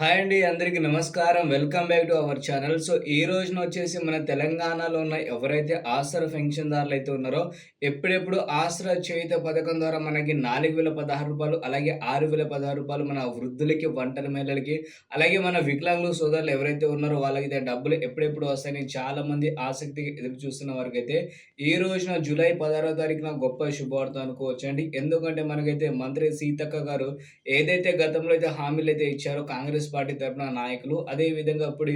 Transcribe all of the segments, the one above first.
Hi అండి అందరికీ నమస్కారం. Welcome back to our channel. So ఈ రోజున వచ్చేసి మన తెలంగాణలో ఉన్న ఎవరైతే ఆసరా పెన్షన్దారులు అయితే ఉన్నారో ఎప్పుడెప్పుడు ఆసరా చేయుత పథకం ద్వారా మనకి నాలుగు వేల పదహారు రూపాయలు అలాగే ఆరు వేల పదహారు రూపాయలు మన వృద్ధులకి వంటల మహిళలకి అలాగే మన వికలాంగులు సోదరులు ఎవరైతే ఉన్నారో వాళ్ళకైతే డబ్బులు ఎప్పుడెప్పుడు వస్తాయని చాలా మంది ఆసక్తిగా ఎదురు చూస్తున్న వారికి అయితే ఈ రోజున జూలై పదహారో తారీఖున గొప్ప శుభవార్త అనుకోవచ్చండి. ఎందుకంటే మనకైతే మంత్రి సీతక్క గారు ఏదైతే గతంలో అయితే హామీలు అయితే ఇచ్చారో కాంగ్రెస్ పార్టీ తరఫున నాయకులు అదే విధంగా ఇప్పుడు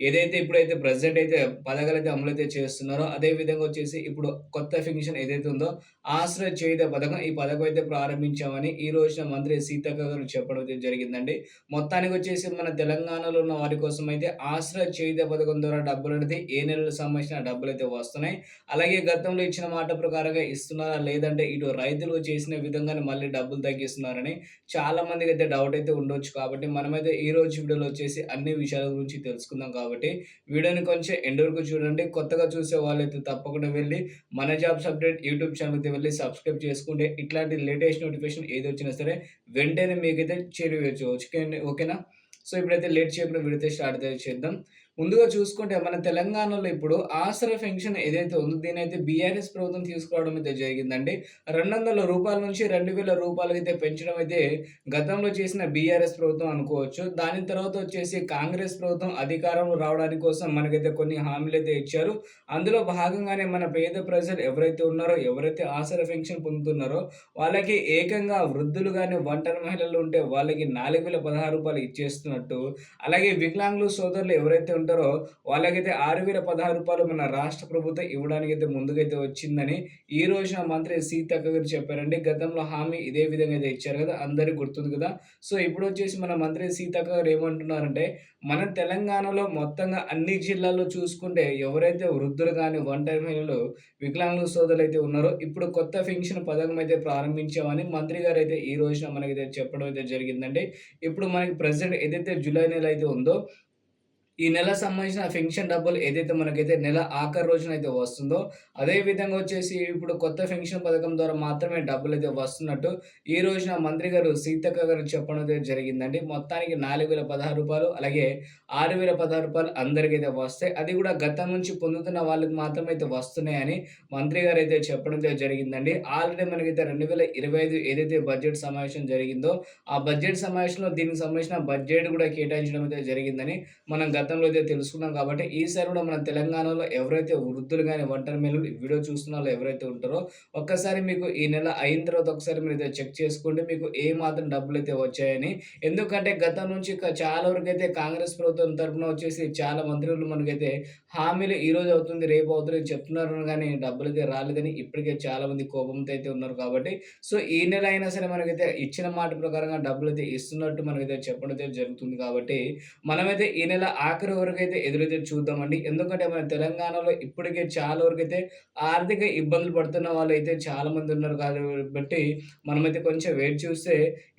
ఏదైతే ఇప్పుడైతే ప్రజెంట్ అయితే పథకాలు అయితే అమలు అయితే చేస్తున్నారో అదే విధంగా వచ్చేసి ఇప్పుడు కొత్త ఫింక్షన్ ఏదైతే ఉందో ఆశ్రయ చేయుత పథకం ఈ పథకం అయితే ప్రారంభించామని ఈ రోజున మంత్రి సీతక్క గారు చెప్పడం జరిగిందండి. మొత్తానికి వచ్చేసి మన తెలంగాణలో ఉన్న వారి కోసం అయితే ఆశ్రయ చేయుత పథకం ద్వారా డబ్బులు అనేది ఏ నెలలకు సంబంధించిన డబ్బులు అయితే వస్తున్నాయి అలాగే గతంలో ఇచ్చిన మాట ప్రకారంగా ఇస్తున్నారా లేదంటే ఇటు రైతులు చేసిన విధంగానే మళ్ళీ డబ్బులు తగ్గిస్తున్నారని చాలా మందికి అయితే డౌట్ అయితే ఉండొచ్చు కాబట్టి మనమైతే ఈ రోజు వీడియోలో వచ్చేసి అన్ని విషయాల గురించి తెలుసుకుందాం కాబట్టి వీడియోని కొంచెం ఎండ్ వరకు చూడండి. కొత్తగా చూసే వాళ్ళైతే తప్పకుండా వెళ్ళి మన జాబ్స్ అప్డేట్ యూట్యూబ్ ఛానల్కి వెళ్ళి సబ్స్క్రైబ్ చేసుకుంటే ఇట్లాంటి లేటెస్ట్ నోటిఫికేషన్ ఏది వచ్చినా సరే వెంటనే మీకైతే చేరువేయచ్చు. ఓకే ఓకేనా? సో ఇప్పుడైతే లేట్ చేయకుండా వీడితే స్టార్ట్ చేద్దాం. ముందుగా చూసుకుంటే మన తెలంగాణలో ఇప్పుడు ఆసరా పెన్షన్ ఏదైతే ఉందో దీనైతే బీఆర్ఎస్ ప్రభుత్వం తీసుకురావడం అయితే జరిగిందండి. రెండు వందల రూపాయల నుంచి రెండు వేల రూపాయలు అయితే పెంచడం అయితే గతంలో చేసిన బీఆర్ఎస్ ప్రభుత్వం అనుకోవచ్చు. దాని తర్వాత వచ్చేసి కాంగ్రెస్ ప్రభుత్వం అధికారంలో రావడానికి కోసం మనకైతే కొన్ని హామీలు అయితే ఇచ్చారు. అందులో భాగంగానే మన పేద ప్రజలు ఎవరైతే ఉన్నారో ఎవరైతే ఆసరా పెన్షన్ పొందుతున్నారో వాళ్ళకి ఏకంగా వృద్ధులు కానీ ఒంటరి మహిళలు ఉంటే వాళ్ళకి నాలుగు వేల పదహారు రూపాయలు ఇచ్చేస్తున్నట్టు అలాగే వికలాంగులు సోదరులు ఎవరైతే ఉంటారో వాళ్ళకైతే ఆరు వేల పదహారు రూపాయలు మన రాష్ట్ర ప్రభుత్వం ఇవ్వడానికి అయితే ముందుకైతే వచ్చిందని ఈ రోజున మంత్రి సీతక్క గారు చెప్పారండి. గతంలో హామీ ఇదే విధంగా అయితే ఇచ్చారు కదా అందరికి గుర్తుంది కదా. సో ఇప్పుడు వచ్చేసి మన మంత్రి సీతక్క గారు ఏమంటున్నారంటే మన తెలంగాణలో మొత్తంగా అన్ని జిల్లాల్లో చూసుకుంటే ఎవరైతే వృద్ధులు కానీ ఒంటరి మహిళలు వికలాంగుల సోదరులు అయితే ఉన్నారో ఇప్పుడు కొత్త పెన్షన్ పథకం అయితే ప్రారంభించామని మంత్రి గారు అయితే ఈ రోజున మనకి చెప్పడం అయితే జరిగిందండి. ఇప్పుడు మనకి ప్రజెంట్ ఏదైతే జూలై నెల అయితే ఉందో ఈ నెల సంబంధించిన పెన్షన్ డబ్బులు ఏదైతే మనకైతే నెల ఆఖరి రోజున అయితే వస్తుందో అదే విధంగా వచ్చేసి ఇప్పుడు కొత్త పెన్షన్ పథకం ద్వారా మాత్రమే డబ్బులు అయితే వస్తున్నట్టు ఈ రోజున మంత్రి గారు సీతక్క గారు చెప్పడం జరిగిందండి. మొత్తానికి నాలుగు వేల పదహారు రూపాయలు అలాగే ఆరు వేల పదహారు రూపాయలు అందరికీ అయితే వస్తాయి. అది కూడా గతం నుంచి పొందుతున్న వాళ్ళకి మాత్రమే అయితే వస్తున్నాయని మంత్రి గారు అయితే చెప్పడం జరిగిందండి. ఆల్రెడీ మనకైతే రెండు వేల ఇరవై ఐదు ఏదైతే బడ్జెట్ సమావేశం జరిగిందో ఆ బడ్జెట్ సమావేశంలో దీనికి సంబంధించిన బడ్జెట్ కూడా కేటాయించడం అయితే జరిగిందని మనం గత గతంలో అయితే తెలుసుకున్నాం కాబట్టి ఈసారి కూడా మన తెలంగాణలో ఎవరైతే వృద్ధులు కానీ ఒంటరి మేలు వీడియో చూస్తున్న ఎవరైతే ఉంటారో ఒక్కసారి మీకు ఈ నెల అయిన తర్వాత ఒకసారి మీరు అయితే చెక్ చేసుకోండి. మీకు ఏ మాత్రం డబ్బులు అయితే వచ్చాయని. ఎందుకంటే గతం నుంచి చాలా వరకు అయితే కాంగ్రెస్ ప్రభుత్వం తరఫున వచ్చేసి చాలా మంత్రులు మనకైతే హామీలు ఈ రోజు అవుతుంది రేపు అవుతుంది చెప్తున్నారు కానీ డబ్బులు అయితే రాలేదని ఇప్పటికే చాలా మంది కోపంతో అయితే ఉన్నారు కాబట్టి. సో ఈ నెల అయినా సరే మనకైతే ఇచ్చిన మాట ప్రకారంగా డబ్బులు అయితే ఇస్తున్నట్టు మనకైతే చెప్పడం అయితే జరుగుతుంది కాబట్టి మనమైతే ఈ నెల ఆఖరి వరకు అయితే ఎదురైతే చూద్దామండి. ఎందుకంటే మన తెలంగాణలో ఇప్పటికే చాలా వరకు అయితే ఆర్థిక ఇబ్బందులు పడుతున్న వాళ్ళు అయితే చాలా మంది ఉన్నారు కాబట్టి మనమైతే కొంచెం వెయిట్ చూస్తే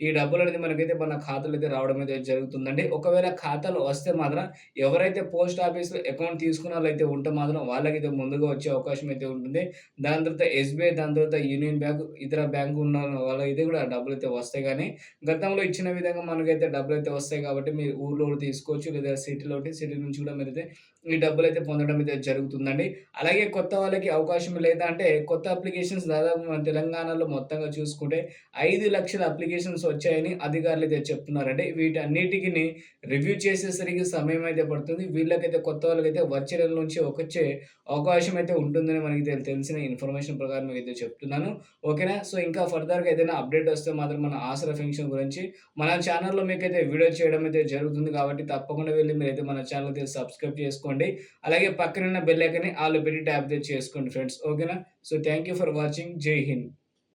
ఈ డబ్బులు అనేది మనకైతే మన ఖాతాలు అయితే రావడం అయితే జరుగుతుందండి. ఒకవేళ ఖాతాలు వస్తే మాత్రం ఎవరైతే పోస్ట్ ఆఫీస్లో అకౌంట్ తీసుకున్న వాళ్ళు అయితే ఉంటే మాత్రం వాళ్ళకైతే ముందుగా వచ్చే అవకాశం అయితే ఉంటుంది. దాని తర్వాత ఎస్బీఐ దాని తర్వాత యూనియన్ బ్యాంక్ ఇతర బ్యాంకు ఉన్న వాళ్ళైతే కూడా డబ్బులు అయితే వస్తాయి. కానీ గతంలో ఇచ్చిన విధంగా మనకైతే డబ్బులు అయితే వస్తాయి కాబట్టి మీరు ఊర్లో తీసుకోవచ్చు లేదా సిటీలో సిటీ నుంచి కూడా అయితే ఈ డబ్బులు అయితే పొందడం అయితే జరుగుతుందండి. అలాగే కొత్త వాళ్ళకి అవకాశం లేదా అంటే కొత్త అప్లికేషన్స్ దాదాపు మన తెలంగాణలో మొత్తంగా చూసుకుంటే ఐదు లక్షల అప్లికేషన్స్ వచ్చాయని అధికారులు అయితే చెప్తున్నారండి. వీటన్నిటికి రివ్యూ చేసేసరికి సమయం అయితే పడుతుంది. వీళ్ళకైతే కొత్త వాళ్ళకైతే వచ్చే నెల నుంచి వచ్చే అవకాశం అయితే ఉంటుందని మనకి తెలిసిన ఇన్ఫర్మేషన్ ప్రకారం అయితే చెప్తున్నాను. ఓకేనా? సో ఇంకా ఫర్దర్గా ఏదైనా అప్డేట్ వస్తే మాత్రం మన ఆసరా ఫంక్షన్ గురించి మన ఛానల్లో మీకు అయితే వీడియో చేయడం అయితే జరుగుతుంది కాబట్టి తప్పకుండా వెళ్ళి మీరైతే మన ఛానల్కి సబ్స్క్రైబ్ చేసుకోండి. అలాగే పక్కన బెల్ ఐకన్ ఆల్ పెట్టి ట్యాప్ చేసుకోండి ఫ్రెండ్స్ ఓకేనా so thank you for watching జై హింద్